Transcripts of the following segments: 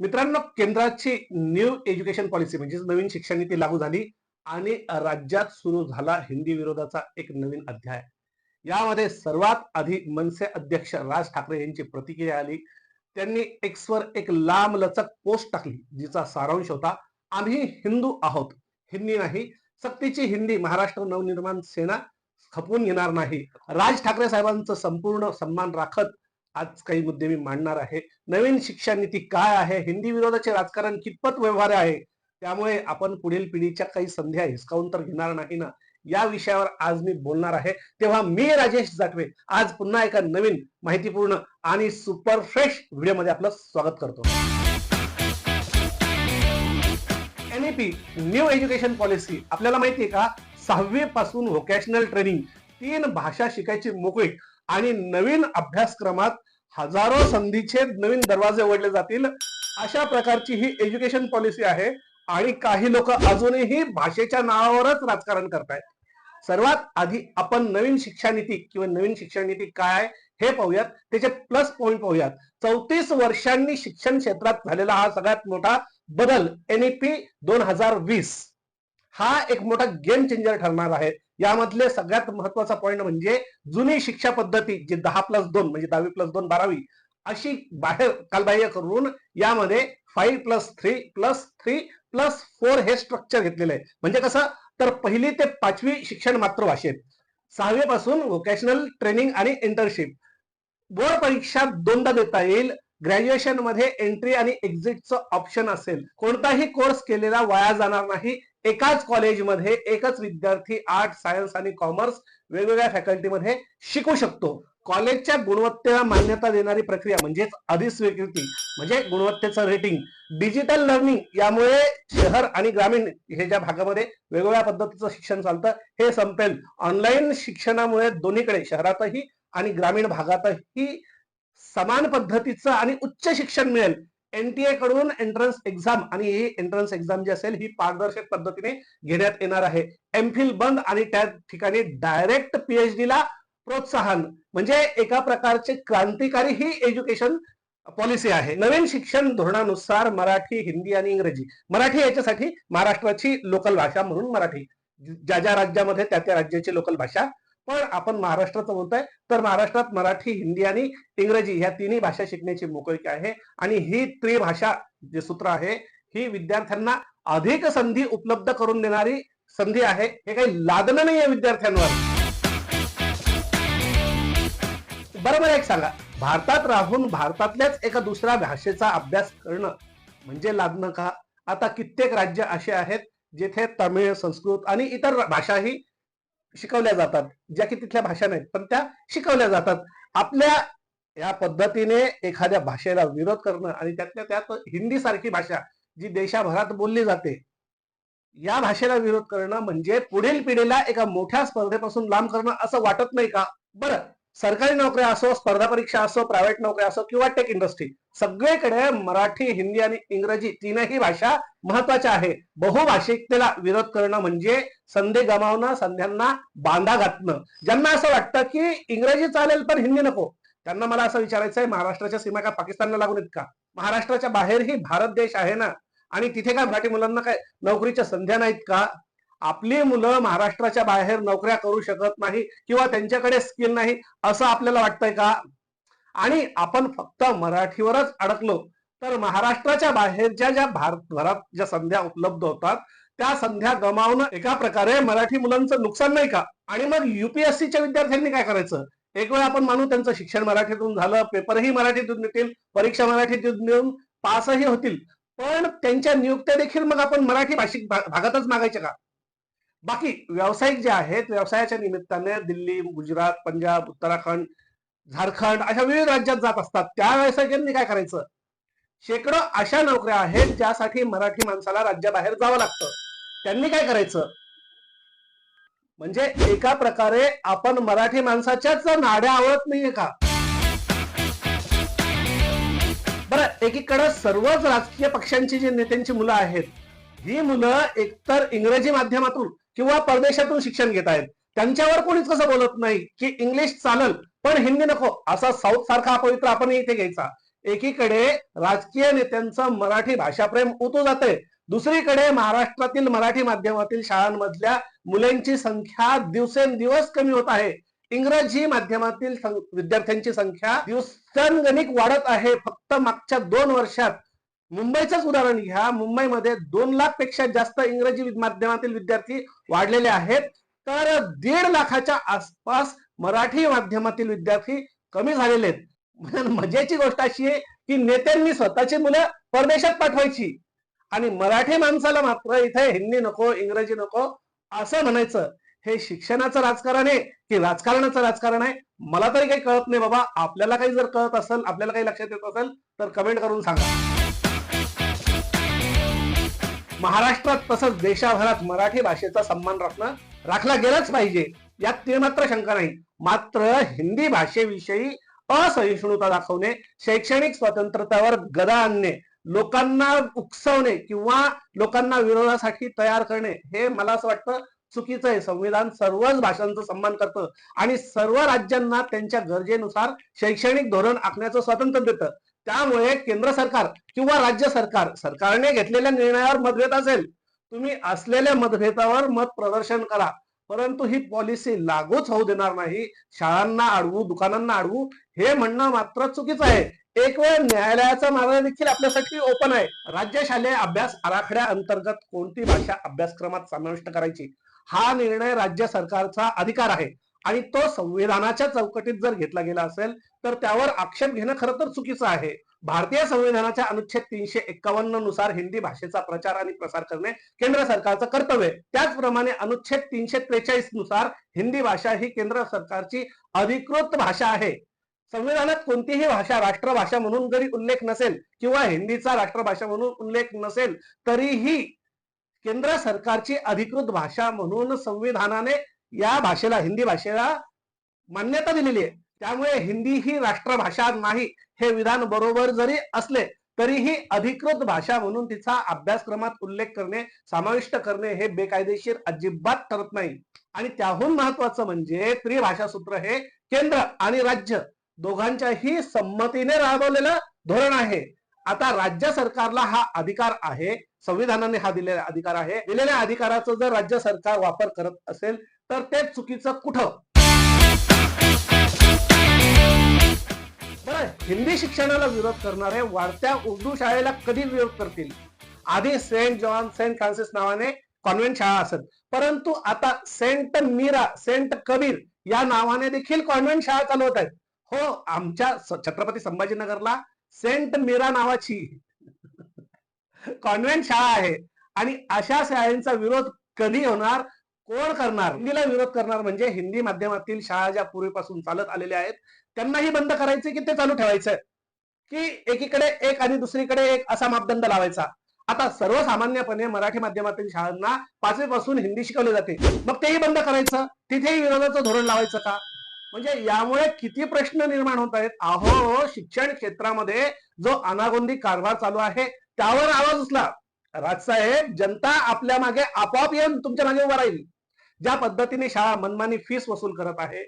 मित्रांनो केंद्राची new education policy म्हणजे नवीन शिक्षण नीती लागू झाली आणि राज्यात सुरू झाला हिंदी विरोधाचा एक नवीन अध्याय. यामध्ये सर्वात आधी मनसे अध्यक्ष राज ठाकरे यांची प्रतिक्रिया आली. त्यांनी एक्सवर एक लांब लचक पोस्ट टाकली जिचा सारांश होता आम्ही हिंदू आहोत हिंदी नाही सक्तीची हिंदी महाराष्ट्र नवनिर्माण सेना खपवून घेणार नाही. राज ठाकरे साहेबांचं संपूर्ण सन्मान राखत आज काही मुद्दे मी मांडणार आहे. नवीन शिक्षा नीती काय आहे? हिंदी विरोधाचे राजकारण कितपत व्यवहार आहे? त्यामुळे आपण पुढील पिढीच्या काही संध्या हिसकावून तर घेणार नाही ना? या विषयावर आज मी बोलणार आहे. तेव्हा मी राजेश जाटवे. आज पुन्हा एका नवीन माहितीपूर्ण आणि सुपर फ्रेश व्हिडिओमध्ये आपलं स्वागत करतो. एनईपी न्यू एज्युकेशन पॉलिसी आपल्याला माहिती आहे का? सहावी पासून व्होकॅशनल ट्रेनिंग तीन भाषा शिकायची मोकळी आणि नवीन अभ्यासक्रमात हजारो संधीचे नवीन दरवाजे उघडले जातील. अशा प्रकारची ही एज्युकेशन पॉलिसी आहे आणि काही लोक अजूनही भाषेच्या नावावरच राजकारण करतायत. सर्वात आधी आपण नवीन शिक्षा नीती किंवा नवीन शिक्षण नीती काय आहे हे पाहूयात. त्याचे प्लस पॉईंट पाहूयात. चौतीस वर्षांनी शिक्षण क्षेत्रात झालेला हा सगळ्यात मोठा बदल एनईपी दोन हजार वीस. हा एक मोठा गेम चेंजर ठरणार आहे. यामधले सगळ्यात महत्त्वाचा पॉईंट म्हणजे जुनी शिक्षा पद्धती जी दहा प्लस दोन म्हणजे दहावी प्लस दोन बारावी अशी बाहेर कालबाह्य करून यामध्ये five plus three plus three plus four हे स्ट्रक्चर घेतलेलं आहे म्हणजे कसं? तर पहिली ते पाचवी शिक्षण मातृभाषेत. सहावी पासून व्होकेशनल ट्रेनिंग आणि इंटर्नशिप बोर्ड परीक्षा दोनदा देता येईल. ग्रॅज्युएशनमध्ये एंट्री आणि एक्झिटचं ऑप्शन असेल. कोणताही कोर्स केलेला वाया जाणार नाही. एकाच कॉलेजमध्ये एकच विद्यार्थी आर्ट सायन्स आणि कॉमर्स वेगवेगळ्या फॅकल्टीमध्ये शिकू शकतो. कॉलेजच्या गुणवत्तेला मान्यता देणारी प्रक्रिया म्हणजेच अधिस्वीकृती म्हणजे गुणवत्तेचं रेटिंग डिजिटल लर्निंग यामुळे शहर आणि ग्रामीण हे ज्या भागामध्ये वेगवेगळ्या पद्धतीचं शिक्षण चालतं हे संपेल. ऑनलाईन शिक्षणामुळे दोन्हीकडे शहरातही आणि ग्रामीण भागातही समान पद्धतीचं आणि उच्च शिक्षण मिळेल. एनटीए कडून एंट्रन्स एक्झाम आणि ही एंट्रन्स एक्झाम जी असेल ही पारदर्शक पद्धतीने घेण्यात येणार आहे. एमफिल बंद आणि त्या ठिकाणी डायरेक्ट पीएचडी ला प्रोत्साहन. म्हणजे एका प्रकारचे क्रांतिकारी ही एज्युकेशन पॉलिसी आहे. नवीन शिक्षण धोरणानुसार मराठी हिंदी आणि इंग्रजी. मराठी याच्यासाठी महाराष्ट्राची लोकल भाषा म्हणून मराठी. ज्या ज्या राज्यामध्ये त्या त्या राज्याची लोकल भाषा पण आपण महाराष्ट्राचं बोलतोय तर महाराष्ट्रात मराठी हिंदी आणि इंग्रजी ह्या तिन्ही भाषा शिकण्याची मोकळीक आहे आणि ही त्रिभाषा जे सूत्र आहे ही विद्यार्थ्यांना अधिक संधी उपलब्ध करून देणारी संधी आहे. हे काही लादणं नाही आहे विद्यार्थ्यांवर बरोबर एक सांगा. भारतात राहून भारतातल्याच एका दुसऱ्या भाषेचा अभ्यास करणं म्हणजे लादणं का? आता कित्येक राज्य असे आहेत जेथे तमिळ संस्कृत आणि इतर भाषाही शिकवल्या जातात. ज्या की तिथल्या भाषा नाहीत पण त्या शिकवल्या जातात. आपल्या या पद्धतीने एखाद्या भाषेला विरोध करणं आणि त्यातल्या त्यात हिंदी सारखी भाषा जी देशाभरात बोलली जाते या भाषेला विरोध करणं म्हणजे पुढील पिढीला एका मोठ्या स्पर्धेपासून लांब करणं असं वाटत नाही का? बरं सरकारी नोकऱ्या असो स्पर्धा परीक्षा असो प्रायव्हेट नोकऱ्या असो किंवा टेक इंडस्ट्री सगळीकडे मराठी हिंदी आणि इंग्रजी तीनही भाषा महत्त्वाच्या आहे बहुभाषिकतेला विरोध करणं म्हणजे संधी गमावणं संध्यांना बांधा घातणं. ज्यांना असं वाटतं की इंग्रजी चालेल पण हिंदी नको त्यांना मला असं विचारायचं आहे महाराष्ट्राच्या सीमा का पाकिस्तानला लागून इतका महाराष्ट्राच्या बाहेरही भारत देश आहे ना? आणि तिथे काय मराठी मुलांना काय नोकरीच्या संध्या नाहीत का? आपली मुलं महाराष्ट्राच्या बाहेर नोकऱ्या करू शकत नाही किंवा त्यांच्याकडे स्किल नाही असं आपल्याला वाटतंय का? आणि आपण फक्त मराठीवरच अडकलो तर महाराष्ट्राच्या बाहेरच्या ज्या भारतभरात ज्या संध्या उपलब्ध होतात त्या संध्या गमावणं एका प्रकारे मराठी मुलांचं नुकसान नाही का? आणि मग युपीएससीच्या विद्यार्थ्यांनी काय करायचं? एक वेळ आपण मानू त्यांचं शिक्षण मराठीतून झालं पेपरही मराठीतून देतील परीक्षा मराठीतून देऊन पासही होतील. पण त्यांच्या नियुक्त्या देखील मग आपण मराठी भाषिक भागातच मागायच्या का? बाकी व्यावसायिक जे आहेत व्यवसायाच्या निमित्ताने दिल्ली गुजरात पंजाब उत्तराखंड झारखंड अशा विविध राज्यात जात असतात. त्या त्यांनी काय करायचं? शेकडो अशा नोकऱ्या आहेत ज्यासाठी मराठी माणसाला राज्याबाहेर जावं लागतं. त्यांनी काय करायचं? म्हणजे एका प्रकारे आपण मराठी माणसाच्याच नाड्या आवडत नाहीये का? बरं एकीकडे सर्वच राजकीय पक्षांची जी नेत्यांची मुलं आहेत ही मुलं एकतर इंग्रजी माध्यमातून किंवा परदेशातून शिक्षण घेत आहेत. त्यांच्यावर कोणीच कसं बोलत नाही की इंग्लिश चालल पण हिंदी नको. असा साऊथ सारखा पवित्र आपण इथे घ्यायचा. एकीकडे राजकीय नेत्यांचं मराठी भाषाप्रेम उतू जाते दुसरीकडे महाराष्ट्रातील मराठी माध्यमातील शाळांमधल्या मुलांची संख्या दिवसेंदिवस कमी होत आहे. इंग्रजी माध्यमातील विद्यार्थ्यांची संख्या दिवसांगणिक वाढत आहे. फक्त मागच्या दोन वर्षात. मुंबईचंच उदाहरण घ्या. मुंबईमध्ये दोन लाखपेक्षा जास्त इंग्रजी माध्यमातील विद्यार्थी वाढलेले आहेत. तर दीड लाखाच्या आसपास मराठी माध्यमातील विद्यार्थी कमी झालेले आहेत. मजेची गोष्ट अशी आहे की नेत्यांनी स्वतःची मुलं परदेशात पाठवायची. आणि मराठी माणसाला मात्र इथे हिंदी नको इंग्रजी नको असं म्हणायचं. हे शिक्षणाचं राजकारण आहे की राजकारणाचं राजकारण आहे? मला तरी काही कळत नाही बाबा. आपल्याला काही जर कळत असेल आपल्याला काही लक्षात येत असेल तर कमेंट करून सांगा. महाराष्ट्रात तसंच देशाभरात मराठी भाषेचा सन्मान राखणं राखला गेलाच पाहिजे. यात ते मात्र शंका नाही. मात्र हिंदी भाषेविषयी असहिष्णुता दाखवणे शैक्षणिक स्वातंत्र्यावर गदा आणणे लोकांना उकसवणे किंवा लोकांना विरोधासाठी तयार करणे हे मला असं वाटतं चुकीचं आहे. संविधान सर्वच भाषांचा सन्मान करतं आणि सर्व राज्यांना त्यांच्या गरजेनुसार शैक्षणिक धोरण आखण्याचं स्वातंत्र्य देतं. त्यामुळे केंद्र सरकार किंवा राज्य सरकार सरकारने घेतलेल्या निर्णयावर मतभेद असेल. तुम्ही असलेल्या मतभेदावर मत प्रदर्शन करा. परंतु ही पॉलिसी लागूच होऊ देणार नाही. शाळांना अडवू दुकानांना अडवू हे म्हणणं मात्र चुकीचं आहे. एक वेळ न्यायालयाचा मार्ग देखील आपल्यासाठी ओपन आहे. राज्य शालेय अभ्यास आराखड्या अंतर्गत कोणती भाषा अभ्यासक्रमात समाविष्ट करायची? हा निर्णय राज्य सरकारचा अधिकार आहे. आणि तो संविधानाच्या चौकटीत जर घेतला गेला असेल तर त्यावर आक्षेप घेणं खरं तर चुकीचं आहे. भारतीय संविधानाच्या अनुच्छेद तीनशे एक्कावन्ननुसार हिंदी भाषेचा प्रचार आणि प्रसार करणे केंद्र सरकारचं कर्तव्य. त्याचप्रमाणे अनुच्छेद तीनशे त्रेचाळीसनुसार हिंदी भाषा ही केंद्र सरकारची अधिकृत भाषा आहे. संविधानात कोणतीही भाषा राष्ट्रभाषा म्हणून जरी उल्लेख नसेल किंवा हिंदीचा राष्ट्रभाषा म्हणून उल्लेख नसेल तरीही केंद्र सरकारची अधिकृत भाषा म्हणून संविधानाने या भाषेला हिंदी भाषेला मान्यता दिलेली आहे. त्यामुळे हिंदी ही राष्ट्रभाषा नाही हे विधान बरोबर जरी असले तरीही अधिकृत भाषा म्हणून तिचा अभ्यासक्रमात उल्लेख करणे समाविष्ट करणे हे बेकायदेशीर अजिबात ठरत नाही. आणि त्याहून महत्वाचं म्हणजे त्रिभाषा सूत्र हे केंद्र आणि राज्य दोघांच्याही संमतीने राबवलेलं धोरण आहे. आता राज्य सरकारला हा अधिकार आहे संविधानाने हा दिलेला अधिकार आहे. दिलेल्या अधिकाराचा जर राज्य सरकार वापर करत असेल तर ते चुकीचं कुठं? बरं हिंदी शिक्षणाला विरोध करणारे वाढत्या उर्दू शाळेला कधी विरोध करतील? आधी सेंट जॉन सेंट फ्रान्सिस नावाने कॉन्व्हेंट शाळा असत परंतु आता सेंट मीरा सेंट कबीर या नावाने देखील कॉन्व्हेंट शाळा चालवत आहेत. हो आमच्या छत्रपती संभाजीनगरला सेंट मीरा नावाची कॉन्व्हेंट शाळा आहे. आणि अशा शाळेचा विरोध कधी होणार? कोण करणार? हिंदीला विरोध करणार म्हणजे हिंदी माध्यमातील शाळा ज्या पूर्वीपासून चालत आलेल्या आहेत त्यांनाही बंद करायचे की ते चालू ठेवायचं? की एकीकडे एक आणि दुसरीकडे एक असा मापदंड लावायचा? आता सर्वसामान्यपणे मराठी माध्यमातील शाळांना पाचवी पासून हिंदी शिकवली जाते. मग तेही बंद करायचं? तिथेही विरोधाचं धोरण लावायचं का? म्हणजे यामुळे किती प्रश्न निर्माण होत आहेत? अहो शिक्षण क्षेत्रामध्ये जो अनागोंदी कारभार चालू आहे त्यावर आवाज उचला. राजसाहेब जनता आपल्या मागे आपोआप येऊन तुमच्या मागे उभा राहील. ज्या पद्धतीने शाळा मनमानी फीस वसूल करत आहे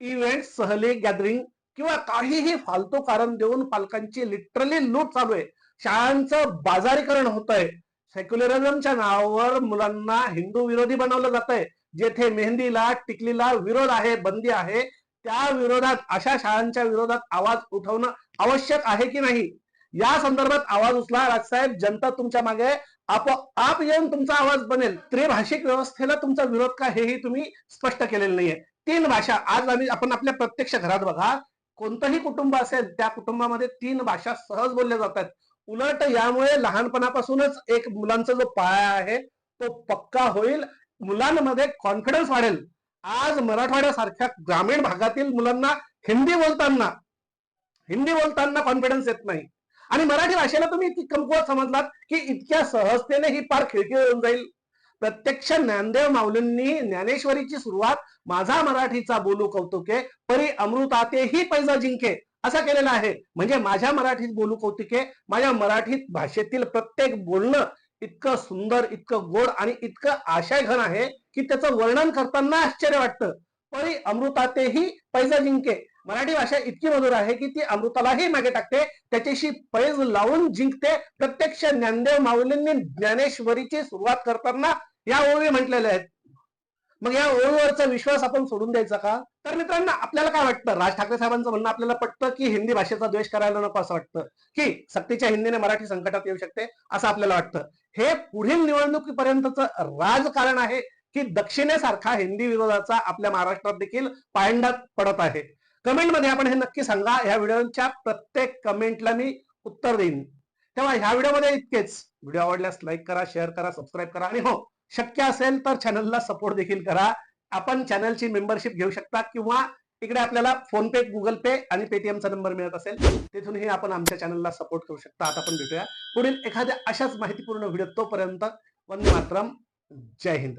इव्हेंट सहली गॅदरिंग किंवा काहीही फालतू कारण देऊन पालकांची लिटरली लूट चालू आहे. शाळांचं बाजारीकरण होत आहे सेक्युलरिझमच्या नावावर मुलांना हिंदू विरोधी बनवलं जात आहे जेथे मेहंदीला टिकलीला विरोध आहे बंदी आहे त्या विरोधात अशा शाळांच्या विरोधात आवाज उठवणं आवश्यक आहे की नाही? या संदर्भात आवाज उचला. राजसाहेब जनता तुमच्या मागे आपोआप येऊन तुमचा आवाज बनेल. त्रिभाषिक व्यवस्थेला तुमचा विरोध का हेही तुम्ही स्पष्ट केलेलं नाहीये. तीन भाषा आज आम्ही आपण आपल्या प्रत्यक्ष घरात बघा कोणतंही कुटुंब असेल त्या कुटुंबामध्ये तीन भाषा सहज बोलल्या जातात. उलट यामुळे लहानपणापासूनच एक मुलांचा जो पाया आहे तो पक्का होईल मुलांमध्ये कॉन्फिडन्स वाढेल. आज मराठवाड्यासारख्या ग्रामीण भागातील मुलांना हिंदी बोलताना हिंदी बोलताना कॉन्फिडन्स येत नाही. आणि मराठी भाषेला तुम्ही इतकी कमकुवत समजलात की इतक्या सहजतेने ही पार खिडकी होऊन जाईल. प्रत्यक्ष ज्ञानदेव माऊलींनी ज्ञानेश्वरीची सुरुवात माझा मराठीचा बोलू कौतुके परी अमृतातेही पैजा जिंके असा केलेला आहे. म्हणजे माझ्या मराठीत बोलू कौतुके माझ्या मराठीत भाषेतील प्रत्येक बोलणं इतकं सुंदर इतकं गोड आणि इतकं आशयघन आहे की त्याचं वर्णन करताना आश्चर्य वाटतं. परी अमृतातेही पैजा जिंके मराठी भाषा इतकी मधुर आहे की ती अमृतालाही मागे टाकते. त्याच्याशी पैज लावून जिंकते. प्रत्यक्ष ज्ञानदेव माऊलींनी ज्ञानेश्वरीची सुरुवात करताना या ओळी म्हटलेल्या आहेत. मग या ओळीवरचा विश्वास आपण सोडून द्यायचा का? तर मित्रांनो आपल्याला काय वाटतं? राज ठाकरे साहेबांचं म्हणणं आपल्याला पटतं की हिंदी भाषेचा द्वेष करायला नको असं वाटतं? की सक्तीच्या हिंदीने मराठी संकटात येऊ शकते? असं आपल्याला वाटतं. हे पुढील निवडणुकीपर्यंतचं राजकारण आहे की दक्षिणेसारखा हिंदी विरोधाचा आपल्या महाराष्ट्रात देखील पायंडात पडत आहे. कमेंटमध्ये आपण हे नक्की सांगा. ह्या व्हिडिओच्या प्रत्येक कमेंटला मी उत्तर देईन. तेव्हा ह्या व्हिडिओमध्ये इतकेच. व्हिडिओ आवडल्यास लाईक करा शेअर करा सबस्क्राईब करा. आणि हो शक्य असेल तर चॅनलला सपोर्ट देखील करा. आपण चॅनलची मेंबरशिप घेऊ शकता किंवा इकडे आपल्याला फोन पे गुगल पे आणि पेटीएमचा नंबर मिळत असेल तिथूनही आपण आमच्या चॅनलला सपोर्ट करू शकता. आता आपण भेटूया. पुढील एखाद्या अशाच माहितीपूर्ण व्हिडिओ तोपर्यंत वंदे मातरम. जय हिंद.